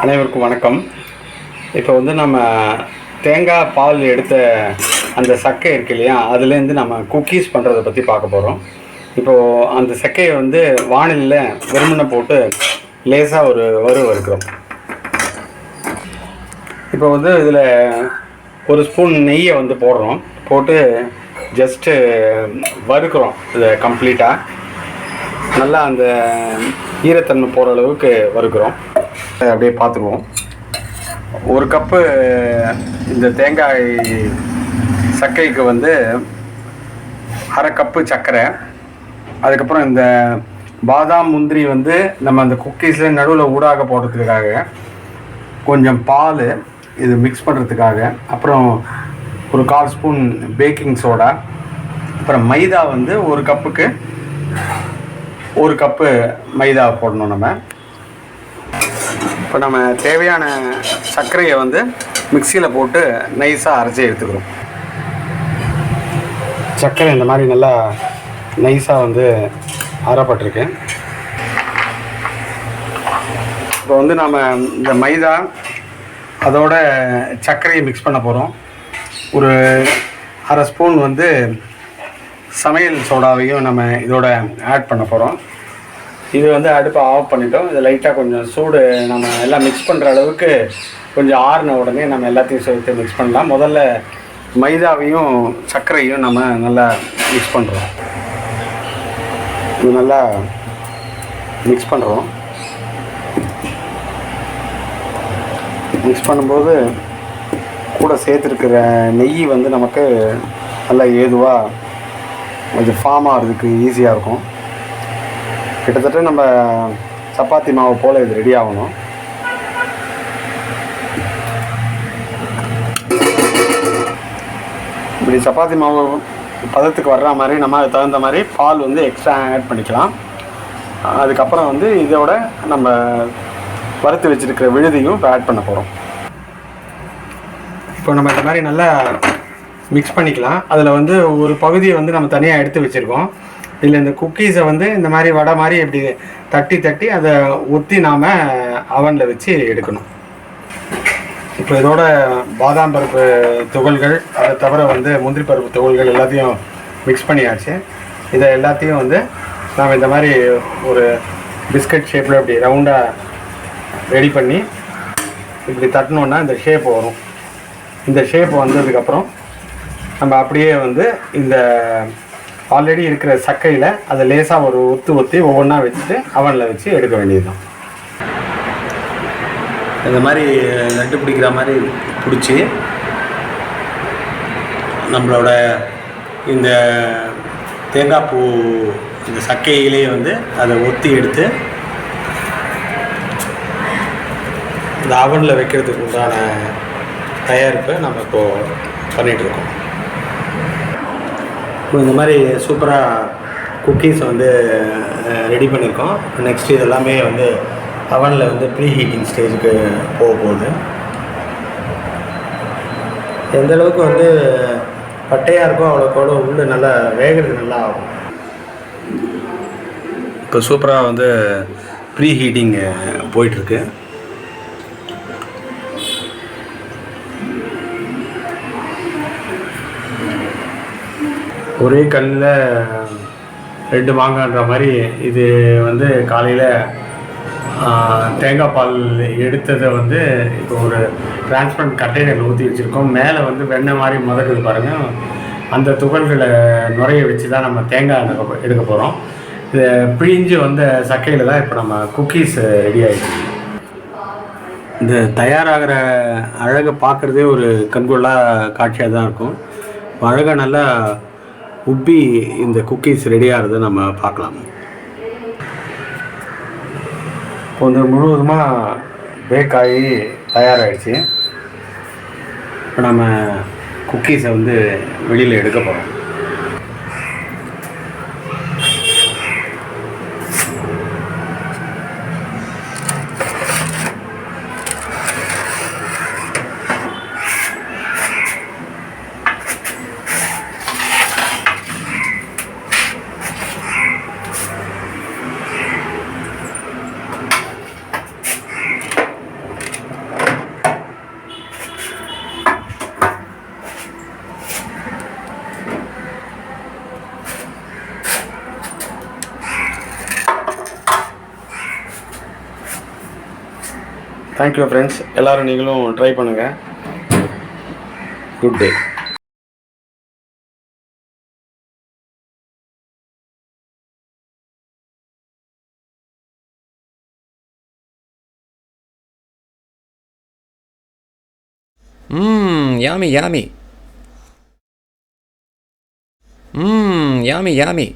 அனைவருக்கும் வணக்கம். இப்போ வந்து நம்ம தேங்காய் பால் எடுத்த அந்த சக்கை இருக்கு இல்லையா? அதுலேருந்து நம்ம குக்கீஸ் பண்ணுறதை பற்றி பார்க்க போகிறோம் இப்போது அந்த சக்கையை வந்து வானிலையில் வெறுமனை போட்டு லேசாக ஒரு வறு வறுக்கிறோம் இப்போ வந்து இதில் ஒரு ஸ்பூன் நெய்யை வந்து போடுறோம். போட்டு ஜஸ்ட்டு வறுக்கிறோம் இதை கம்ப்ளீட்டாக நல்லா அந்த ஈரத்தன்மை போகிற அளவுக்கு வறுக்கிறோம். அதை அப்படியே பார்த்துக்குவோம். ஒரு கப்பு இந்த தேங்காய் சக்கைக்கு வந்து அரை கப்பு சர்க்கரை. அதுக்கப்புறம் இந்த பாதாம் முந்திரி வந்து நம்ம அந்த குக்கீஸில் நடுவில் ஊடாக போடுறதுக்காக கொஞ்சம் பால் இது மிக்ஸ் பண்ணுறதுக்காக அப்புறம் ஒரு கால் ஸ்பூன் பேக்கிங் சோடா அப்புறம் மைதா வந்து ஒரு கப்புக்கு ஒரு கப்பு மைதா போடணும் நம்ம. இப்போ நம்ம தேவையான சர்க்கரையை வந்து மிக்சியில் போட்டு நைஸாக அரைச்சி எடுத்துக்கிறோம். சர்க்கரை இந்த மாதிரி நல்லா நைஸாக வந்து அறப்பட்டிருக்கு இப்போ வந்து நாம் இந்த மைதா அதோட சர்க்கரையை மிக்ஸ் பண்ண போகிறோம் ஒரு அரை ஸ்பூன் வந்து சமையல் சோடாவையும் நம்ம இதோட ஆட் பண்ண போகிறோம் இது வந்து அடுப்பை ஆஃப் பண்ணிட்டோம். இது லைட்டாக கொஞ்சம் சூடு நம்ம எல்லாம் மிக்ஸ் பண்ணுற அளவுக்கு கொஞ்சம் ஆறின உடனே நம்ம எல்லாத்தையும் சேர்த்து மிக்ஸ் பண்ணலாம். முதல்ல மைதாவையும் சர்க்கரையும் நம்ம நல்லா மிக்ஸ் பண்ணுறோம் இது நல்லா மிக்ஸ் பண்ணுறோம் மிக்ஸ் பண்ணும்போது கூட சேர்த்துருக்கிற நெய் வந்து நமக்கு நல்லா ஏதுவாக கொஞ்சம் ஃபார்ம் ஆகிறதுக்கு ஈஸியாக இருக்கும். கிட்டத்தட்ட நம்ம சப்பாத்தி மாவு போல் இது ரெடி ஆகணும். இப்படி சப்பாத்தி மாவு பதத்துக்கு வர்ற மாதிரி நம்ம அதுக்கு தகுந்த மாதிரி பால் வந்து எக்ஸ்ட்ரா ஆட் பண்ணிக்கலாம். அதுக்கப்புறம் வந்து இதோட நம்ம வறுத்து வச்சுருக்கிற விழுதியும் இப்போ ஆட் பண்ண போகிறோம் இப்போ நம்ம இந்த மாதிரி நல்லா மிக்ஸ் பண்ணிக்கலாம். அதில் வந்து ஒரு பகுதியை வந்து நம்ம தனியாக எடுத்து வச்சுருக்கோம். இதில் இந்த குக்கீஸை வந்து இந்த மாதிரி வடை மாதிரி இப்படி தட்டி தட்டி அதை ஒத்தி நாம் அவனில் வச்சு எடுக்கணும். இப்போ இதோட பாதாம் பருப்பு துகள்கள் அதை தவிர வந்து முந்திரி பருப்பு துகள்கள் எல்லாத்தையும் மிக்ஸ் பண்ணியாச்சு. இதை எல்லாத்தையும் வந்து நாம் இந்த மாதிரி ஒரு பிஸ்கட் ஷேப்பில் இப்படி ரவுண்டாக ரெடி பண்ணி இப்படி தட்டினோன்னா இந்த ஷேப் வரும். இந்த ஷேப் வந்ததுக்கப்புறம் நம்ம அப்படியே வந்து இந்த ஆல்ரெடி இருக்கிற சக்கையில் அதை லேசாக ஒரு ஒத்து ஒத்தி ஒவ்வொன்றா வச்சுட்டு அவனில் வச்சு எடுக்க வேண்டியதுதான். இந்த மாதிரி நட்டு பிடிக்கிற மாதிரி பிடிச்சி நம்மளோட இந்த தேங்காய் பூ இந்த சக்கையிலேயே வந்து அதை ஒத்தி எடுத்து இந்த அவனில் வைக்கிறதுக்கு உண்டான தயாரிப்பை நம்ம இப்போது பண்ணிகிட்ருக்கோம் இருக்கோம். இந்த மாதிரி சூப்பராக குக்கீஸ் வந்து ரெடி பண்ணியிருக்கோம் நெக்ஸ்ட் இது எல்லாமே வந்து அவனில் வந்து ப்ரீ ஹீட்டிங் ஸ்டேஜுக்கு போக போகுது. எந்த அளவுக்கு வந்து பட்டையாக இருக்கோ அவ்வளோக்கு உள்ளே உள்ள நல்லா வேகிறது நல்லா ஆகும். இப்போ சூப்பராக வந்து ப்ரீ ஹீட்டிங் போயிட்டுருக்கு. ஒரே கல்லில் ரெண்டு மாங்கான்ற மாதிரி இது வந்து காலையில் தேங்காய் பால் எடுத்ததை வந்து இப்போ ஒரு டிரான்ஸ்பரண்ட் கண்டெய்னரில் ஊற்றி வச்சுருக்கோம். மேலே வந்து வெண்ணெய் மாதிரி முதக்குது பாருங்கள் அந்த துகள்களை நுரைய வச்சு தான் நம்ம தேங்காய் எடுக்க எடுக்க போகிறோம் இது பிழிஞ்சு வந்த சக்கையில் தான் இப்போ நம்ம குக்கீஸ் ரெடி ஆகிடுச்சு இந்த தயாராகிற அழகை பார்க்குறதே ஒரு கண்கொள்ளா காட்சியாக தான் இருக்கும். அழகாக நல்லா உப்பி இந்த குக்கீஸ் ரெடியாகிறத நம்ம பார்க்கலாம். இப்போ வந்து முழுவதுமாக பேக் ஆகி தயாராகிடுச்சு இப்போ நம்ம குக்கீஸை வந்து வெளியில் எடுக்க போகிறோம் தேங்க்யூ ஃப்ரெண்ட்ஸ் எல்லோரும் நீங்களும் ட்ரை பண்ணுங்கள் good day Mmm, yummy, yummy. Mmm, yummy, yummy.